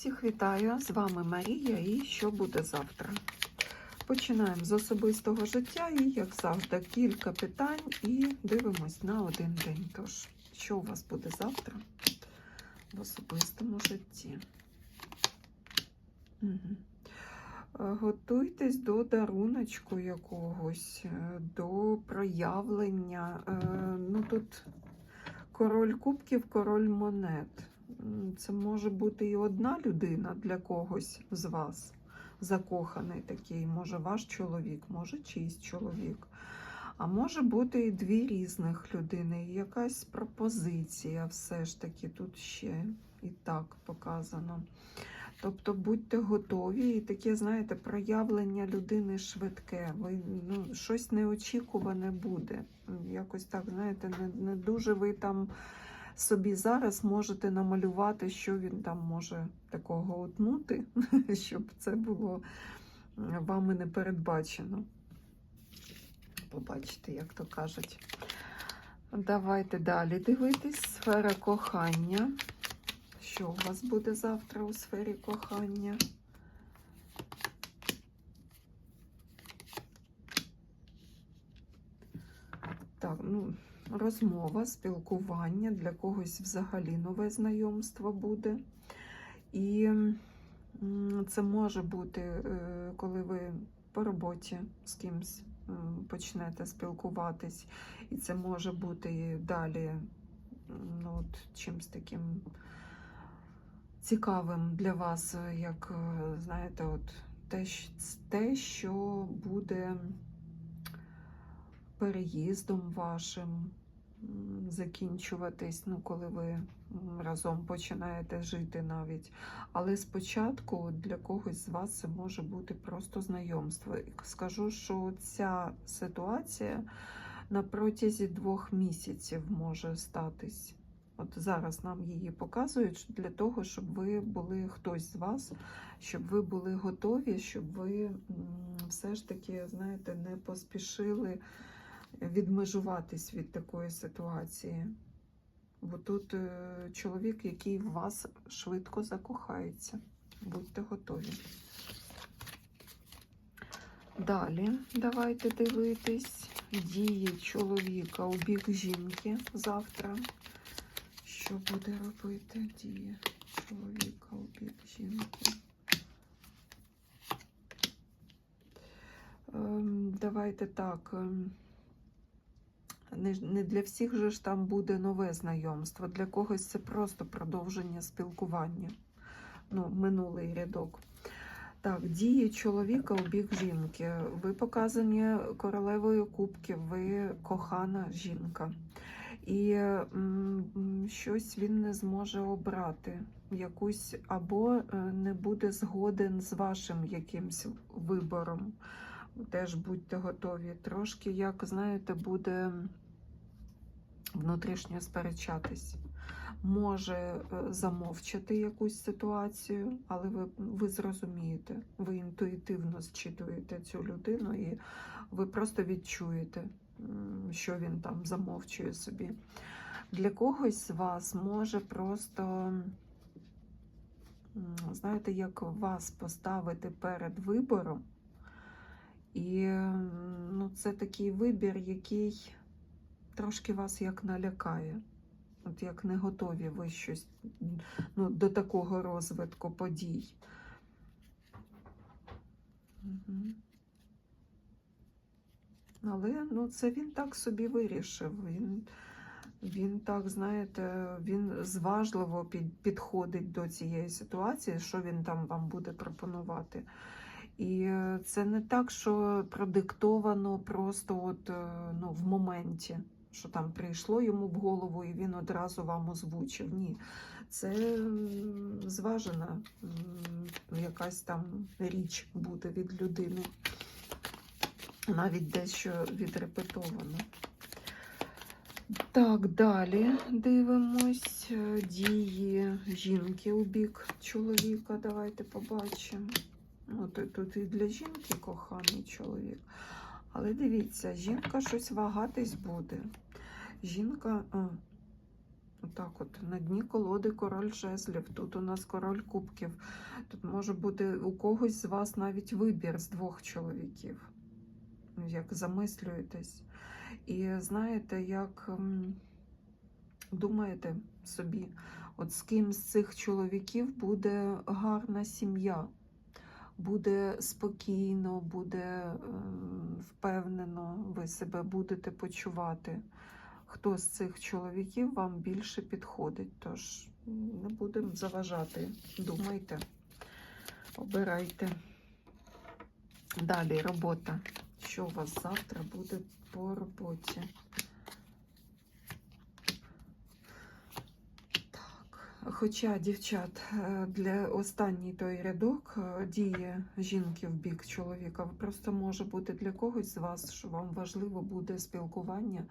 Всіх вітаю! З вами Марія і що буде завтра. Починаємо з особистого життя і, як завжди, кілька питань і дивимось на один день. Тож, що у вас буде завтра в особистому житті? Угу. Готуйтесь до даруночку якогось, е, до проявлення. Е, Ну тут король кубків, король монет. Це може бути і одна людина для когось з вас, закоханий такий, може ваш чоловік, може чийсь чоловік. А може бути і дві різних людини, і якась пропозиція все ж таки тут ще і так показано. Тобто будьте готові, і таке, знаєте, проявлення людини швидке. Ви ну, щось неочікуване буде. Якось так, знаєте, не, не дуже ви там собі зараз можете намалювати, що він там може такого утнути, щоб це було вами не передбачено. Побачите, як то кажуть. Давайте далі дивитись. Сфера кохання. Що у вас буде завтра у сфері кохання? Так, ну, розмова, спілкування, для когось взагалі нове знайомство буде. І це може бути, е, коли ви по роботі з кимсь почнете спілкуватись, і це може бути далі ну, от, чимось таким цікавим для вас, е, як, е, знаєте, от те, що буде переїздом вашим закінчуватись, ну, коли ви разом починаєте жити навіть. Але спочатку для когось з вас це може бути просто знайомство. Скажу, що ця ситуація на протязі двох місяців може статись. От зараз нам її показують для того, щоб ви були хтось з вас, щоб ви були готові, щоб ви все ж таки, знаєте, не поспішили відмежуватись від такої ситуації. Бо тут е, чоловік, який в вас швидко закохається. Будьте готові. Далі давайте дивитись дії чоловіка у бік жінки завтра. Що буде робити дії чоловіка у бік жінки? Ем, Давайте так. Не, для всіх же ж там буде нове знайомство. Для когось це просто продовження спілкування. Ну, минулий рядок. Так, дії чоловіка у бік жінки. Ви показані королевою кубків, ви кохана жінка. І м, щось він не зможе обрати. Якусь або е, не буде згоден з вашим якимсь вибором. Теж будьте готові. Трошки, як знаєте, буде внутрішньо сперечатись. Може е, замовчати якусь ситуацію, але ви, ви зрозумієте, ви інтуїтивно зчитуєте цю людину і ви просто відчуєте, що він там замовчує собі. Для когось з вас може просто, знаєте, як вас поставити перед вибором, і ну, це такий вибір, який трошки вас як налякає. От як не готові ви щось ну, до такого розвитку подій. Мгм. Але ну, це він так собі вирішив. Він, він так, знаєте, він зважливо під, підходить до цієї ситуації, що він там вам буде пропонувати. І е, це не так, що продиктовано просто от, е, ну, в моменті, що там прийшло йому в голову і він одразу вам озвучив. Ні, це зважена якась там річ буде від людини, навіть дещо відрепетовано. Так, далі дивимось дії жінки у бік чоловіка. Давайте побачимо. Тут, тут і для жінки коханий чоловік. Але дивіться, жінка щось вагатись буде. Жінка, а, Отак от, на дні колоди король жезлів, тут у нас король кубків. Тут може бути у когось з вас навіть вибір з двох чоловіків, як замислюєтесь. І знаєте, як думаєте собі, от з ким з цих чоловіків буде гарна сім'я, буде спокійно, буде ем, впевнено, ви себе будете почувати. Хто з цих чоловіків вам більше підходить? Тож не будемо заважати. Думайте, обирайте. Далі робота. Що у вас завтра буде по роботі? Хоча, дівчат, е, для останній той рядок е, діє жінки в бік чоловіка. Просто може бути для когось з вас, що вам важливо буде спілкування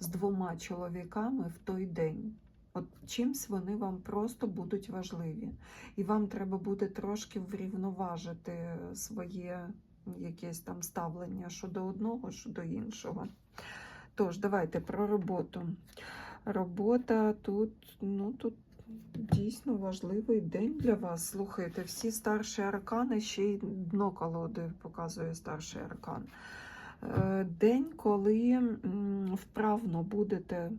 з двома чоловіками в той день. От чимсь вони вам просто будуть важливі. І вам треба буде трошки врівноважити своє якесь там ставлення щодо одного, щодо іншого. Тож, давайте про роботу. Робота тут, ну тут дійсно важливий день для вас. Слухайте, всі старші аркани, ще й дно колоди показує старший аркан. Е, День, коли вправно будете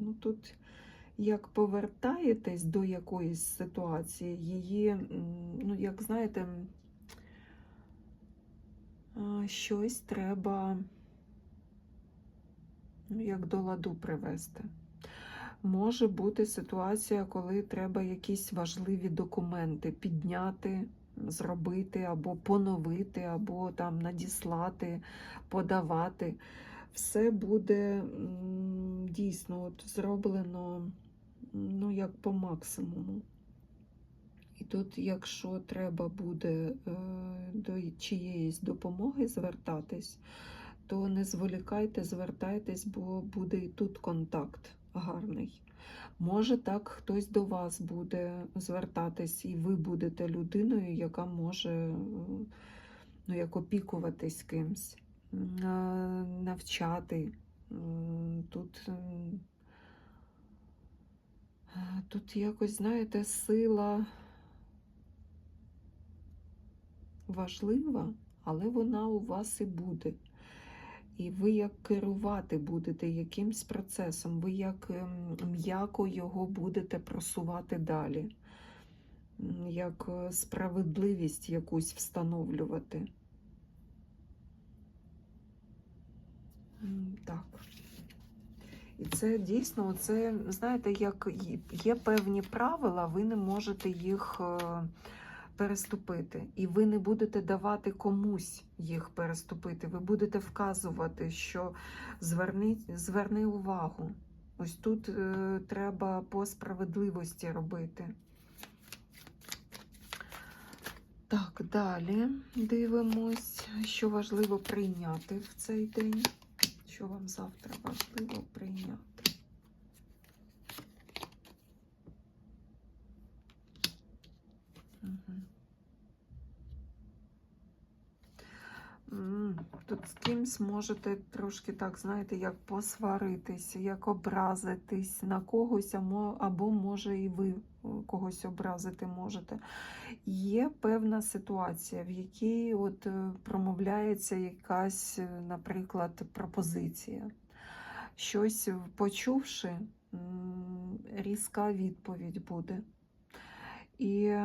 ну, тут як повертаєтесь до якоїсь ситуації, її, ну, як знаєте, щось треба ну, як до ладу привести. Може бути ситуація, коли треба якісь важливі документи підняти, зробити, або поновити, або там надіслати, подавати. Все буде дійсно от зроблено ну, як по максимуму. І тут, якщо треба буде е, до чиєїсь допомоги звертатись, то не зволікайте, звертайтесь, бо буде і тут контакт гарний. Може, так хтось до вас буде звертатись, і ви будете людиною, яка може е, ну, як опікуватись кимсь, навчати. Тут, тут якось, знаєте, сила важлива, але вона у вас і буде. І ви як керувати будете якимсь процесом, ви як ем, м'яко його будете просувати далі, як е, справедливість якусь встановлювати. Так. І це дійсно, це, знаєте, як є- певні правила, ви не можете їх е, переступити. І ви не будете давати комусь їх переступити. Ви будете вказувати, що зверни, зверни увагу. Ось тут е, треба по справедливості робити. Так, далі дивимось, що важливо прийняти в цей день. Що вам завтра важливо прийняти? Тут з кимсь можете трошки так, знаєте, як посваритись, як образитись на когось, або може і ви е, когось образити можете. Є певна ситуація, в якій от е, промовляється якась, е, наприклад, пропозиція. Щось почувши, різка відповідь буде. І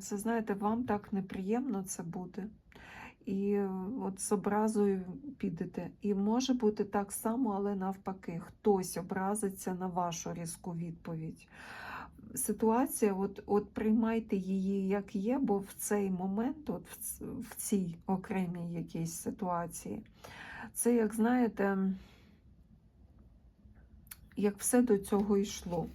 це, знаєте, вам так неприємно це буде. І е, от з образою підете. І може бути так само, але навпаки, хтось образиться на вашу різку відповідь. Ситуація, от, от приймайте її як є, бо в цей момент, от в, в цій окремій якійсь ситуації, це, як знаєте, як все до цього йшло.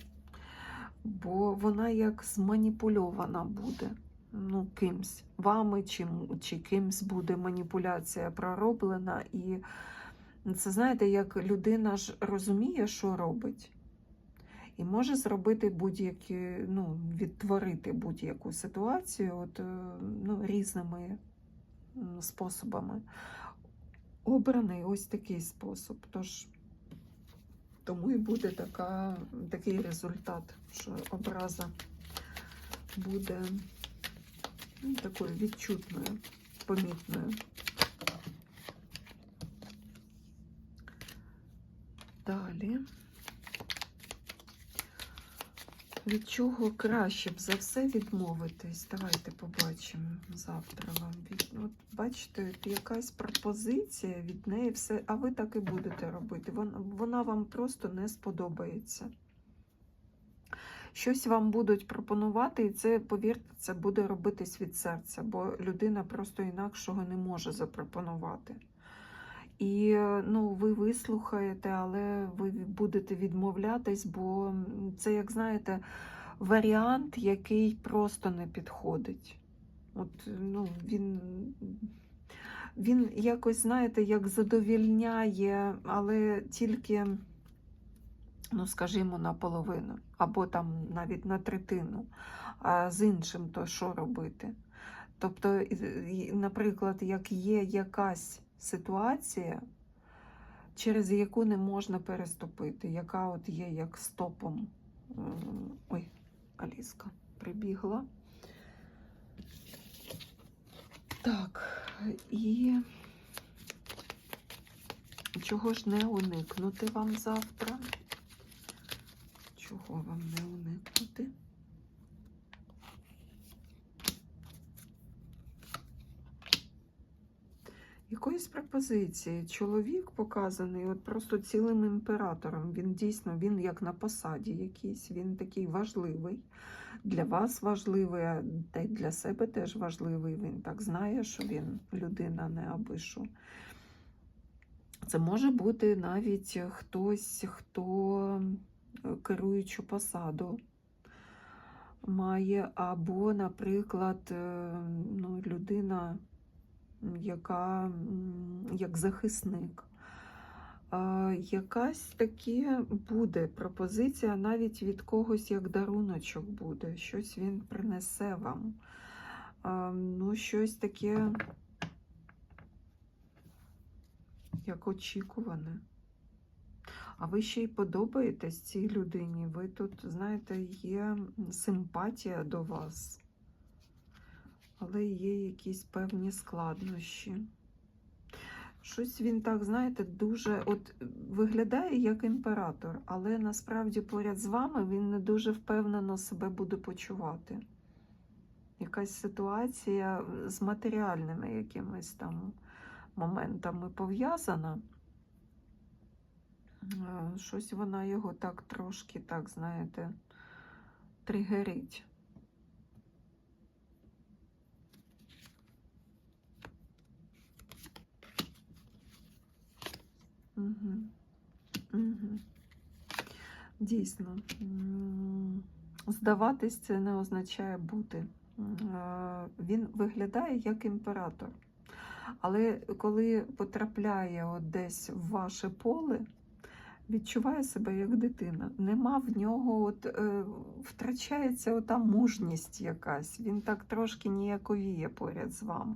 Бо вона як зманіпульована буде ну, кимсь, вами чи, чи кимсь буде маніпуляція пророблена. І це знаєте, як людина ж розуміє, що робить, і може зробити будь-які, ну, відтворити будь-яку ситуацію от, е, ну, різними способами. Обраний ось такий спосіб. Тож Тому і буде така, такий результат, що образа буде ну, такою відчутною, помітною. Далі. Від чого краще б за все відмовитись? Давайте побачимо завтра вам. От бачите, якась пропозиція від неї все, а ви так і будете робити. Вона вам просто не сподобається. Щось вам будуть пропонувати, і це, повірте, це буде робитись від серця, бо людина просто інакшого не може запропонувати. І ну, ви вислухаєте, але ви будете відмовлятись, бо це, як знаєте, варіант, який просто не підходить. От, ну, він, він якось, знаєте, як задовільняє, але тільки, ну, скажімо, наполовину, або там навіть на третину. А з іншим то що робити? Тобто, наприклад, як є якась ситуація, через яку не можна переступити, яка от є як стопом. Ой, Аліска прибігла. Так, і чого ж не уникнути вам завтра? Чого вам не уникнути? Якоїсь пропозиції. Чоловік показаний от просто цілим імператором. Він дійсно він як на посаді якийсь, він такий важливий. Для вас важливий, а й для себе теж важливий. Він так знає, що він людина не абишу. Це може бути навіть хтось, хто керуючу посаду має, або, наприклад, ну, людина яка як захисник. Якась таки буде пропозиція навіть від когось як даруночок буде, щось він принесе вам. Ну, щось таке, як очікуване. А ви ще й подобаєтесь цій людині. Ви тут, знаєте, є симпатія до вас але є якісь певні складнощі. Щось він так, знаєте, дуже от виглядає як імператор, але насправді поряд з вами він не дуже впевнено себе буде почувати. Якась ситуація з матеріальними якимись там моментами пов'язана. Щось вона його так трошки, так, знаєте, тригерить. Угу. Дійсно, здаватись це не означає бути. Він виглядає як імператор. Але коли потрапляє от десь в ваше поле, відчуває себе як дитина. Нема в нього, от, е, втрачається ота мужність якась. Він так трошки ніяковіє поряд з вами.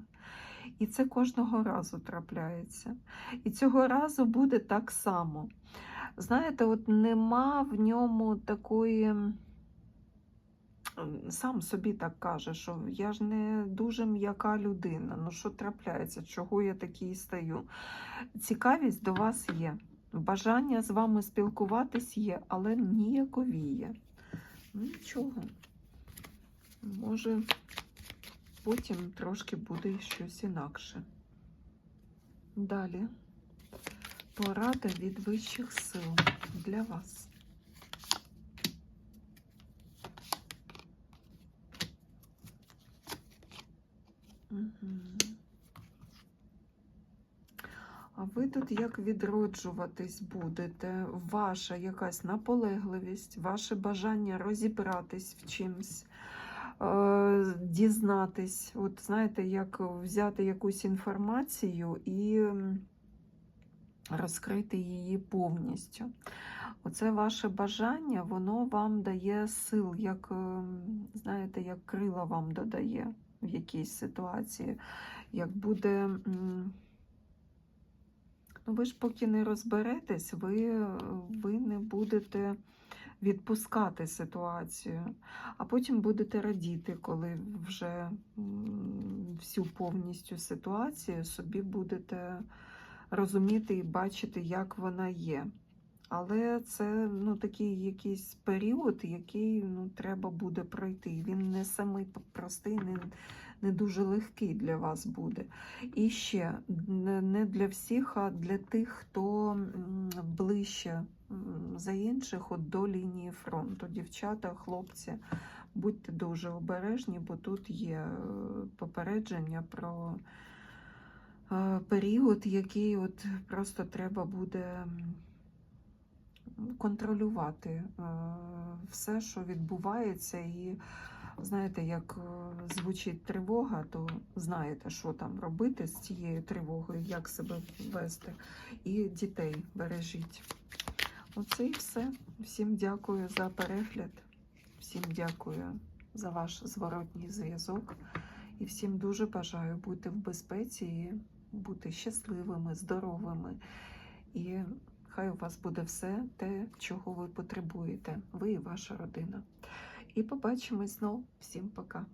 І це кожного разу трапляється. І цього разу буде так само. Знаєте, от нема в ньому такої. Сам собі так каже, що я ж не дуже м'яка людина. Ну, що трапляється, чого я такий стаю? Цікавість до вас є. Бажання з вами спілкуватись є, але ніяковіє. Нічого. Може, потім трошки буде щось інакше. Далі порада від вищих сил для вас. Угу. Ви тут як відроджуватись будете? Ваша якась наполегливість, ваше бажання розібратись в чимсь, е, дізнатись. От знаєте, як взяти якусь інформацію і розкрити її повністю. Оце ваше бажання, воно вам дає сил, як, ем, знаєте, як крила вам додає в якійсь ситуації. Як буде ви ж поки не розберетесь, ви, ви не будете відпускати ситуацію, а потім будете радіти, коли вже всю повністю ситуацію собі будете розуміти і бачити, як вона є. Але це ну, такий якийсь період, який ну, треба буде пройти. Він не самий простий, не, не дуже легкий для вас буде. І ще не для всіх, а для тих, хто ближче за інших от до лінії фронту. Дівчата, хлопці, будьте дуже обережні, бо тут є е, попередження про е, період, який от просто треба буде контролювати е, все, що відбувається, і знаєте, як е, звучить тривога, то знаєте, що там робити з цією тривогою, як себе вести. І дітей бережіть. Оце і все. Всім дякую за перегляд. Всім дякую за ваш зворотній зв'язок. І всім дуже бажаю бути в безпеці і бути щасливими, здоровими. І хай у вас буде все те, чого ви потребуєте, ви і ваша родина. І побачимось знов. Всім пока.